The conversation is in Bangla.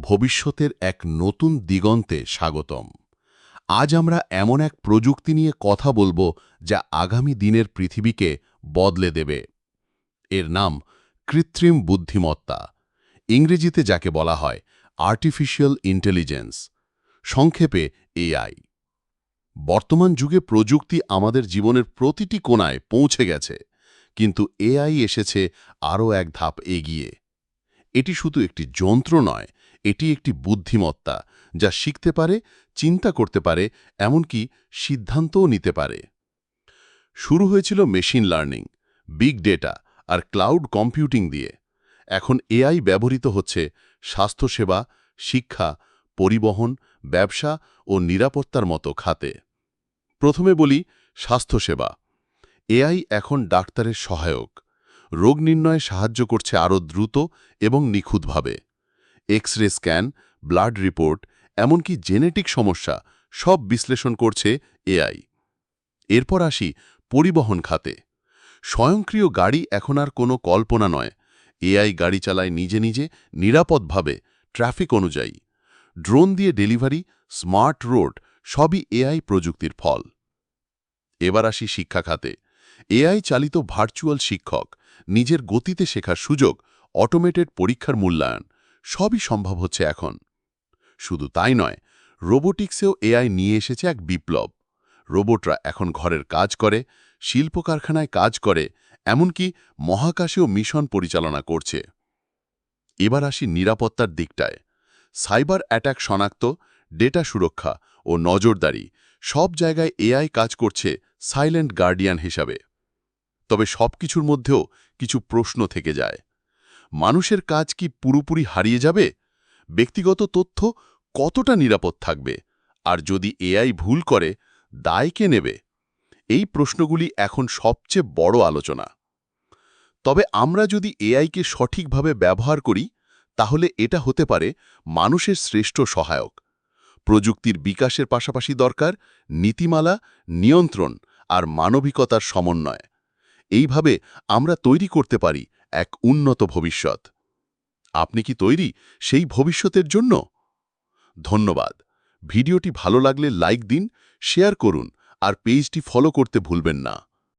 ভবিষ্যতের এক নতুন দিগন্তে স্বাগতম। আজ আমরা এমন এক প্রযুক্তি নিয়ে কথা বলব যা আগামী দিনের পৃথিবীকে বদলে দেবে। এর নাম কৃত্রিম বুদ্ধিমত্তা। ইংরেজিতে যাকে বলা হয় আর্টিফিশিয়াল ইন্টেলিজেন্স, সংক্ষেপে এআই। বর্তমান যুগে প্রযুক্তি আমাদের জীবনের প্রতিটি কোণায় পৌঁছে গেছে, কিন্তু এআই এসেছে আরও এক ধাপ এগিয়ে। এটি শুধু একটি যন্ত্র নয়, এটি একটি বুদ্ধিমত্তা যা শিখতে পারে, চিন্তা করতে পারে, এমনকি সিদ্ধান্তও নিতে পারে। শুরু হয়েছিল মেশিন লার্নিং, বিগ ডেটা আর ক্লাউড কম্পিউটিং দিয়ে। এখন এআই ব্যবহৃত হচ্ছে স্বাস্থ্যসেবা, শিক্ষা, পরিবহন, ব্যবসা ও নিরাপত্তার মতো খাতে। প্রথমে বলি স্বাস্থ্যসেবা। এআই এখন ডাক্তারের সহায়ক। রোগ নির্ণয়ে সাহায্য করছে আরও দ্রুত এবং নিখুঁতভাবে। X ray scan, blood report, এমনকি জেনেটিক সমস্যা সব বিশ্লেষণ করছে এআই এরপর আসি পরিবহন খাতে। স্বয়ংক্রিয় গাড়ি এখন আর কোনো কল্পনা নয়। এআই গাড়ি চালায় নিজে নিজে, নিরাপদভাবে, ট্রাফিক অনুযায়ী। ড্রোন দিয়ে ডেলিভারি, স্মার্ট রোড, সবই এআই প্রযুক্তির ফল। এবার আসি শিক্ষা খাতে। এআই চালিত ভার্চুয়াল শিক্ষক নিজের গতিতে শেখার সুযোগ অটোমেটেড পরীক্ষার মূল্যায়ন, সবই সম্ভব হচ্ছে এখন। শুধু তাই নয় রোবোটিক্সেও এআই নিয়ে এসেছে এক বিপ্লব। রোবটরা এখন ঘরের কাজ করে শিল্প কারখানায় কাজ করে, এমনকি মহাকাশেও মিশন পরিচালনা করছে। এবার আসি নিরাপত্তার দিকটায়। সাইবার অ্যাটাক শনাক্ত, ডেটা সুরক্ষা ও নজরদারি সব জায়গায় এআই কাজ করছে সাইলেন্ট গার্ডিয়ান হিসাবে। তবে সবকিছুর মধ্যেও কিছু প্রশ্ন থেকে যায়। মানুষের কাজ কি পুরোপুরি হারিয়ে যাবে? ব্যক্তিগত তথ্য কতটা নিরাপদ থাকবে? আর যদি এআই ভুল করে, দায় কে নেবে? এই প্রশ্নগুলি এখন সবচেয়ে বড় আলোচনা। তবে আমরা যদি এআইকে সঠিকভাবে ব্যবহার করি, তাহলে এটা হতে পারে মানুষের শ্রেষ্ঠ সহায়ক। প্রযুক্তির বিকাশের পাশাপাশি দরকার নীতিমালা, নিয়ন্ত্রণ আর মানবিকতার সমন্বয়। এইভাবে আমরা তৈরি করতে পারি এক উন্নত ভবিষ্যৎ। আপনি কি তৈরি সেই ভবিষ্যতের জন্য? ধন্যবাদ। ভিডিওটি ভালো লাগলে লাইক দিন, শেয়ার করুন আর পেজটি ফলো করতে ভুলবেন না।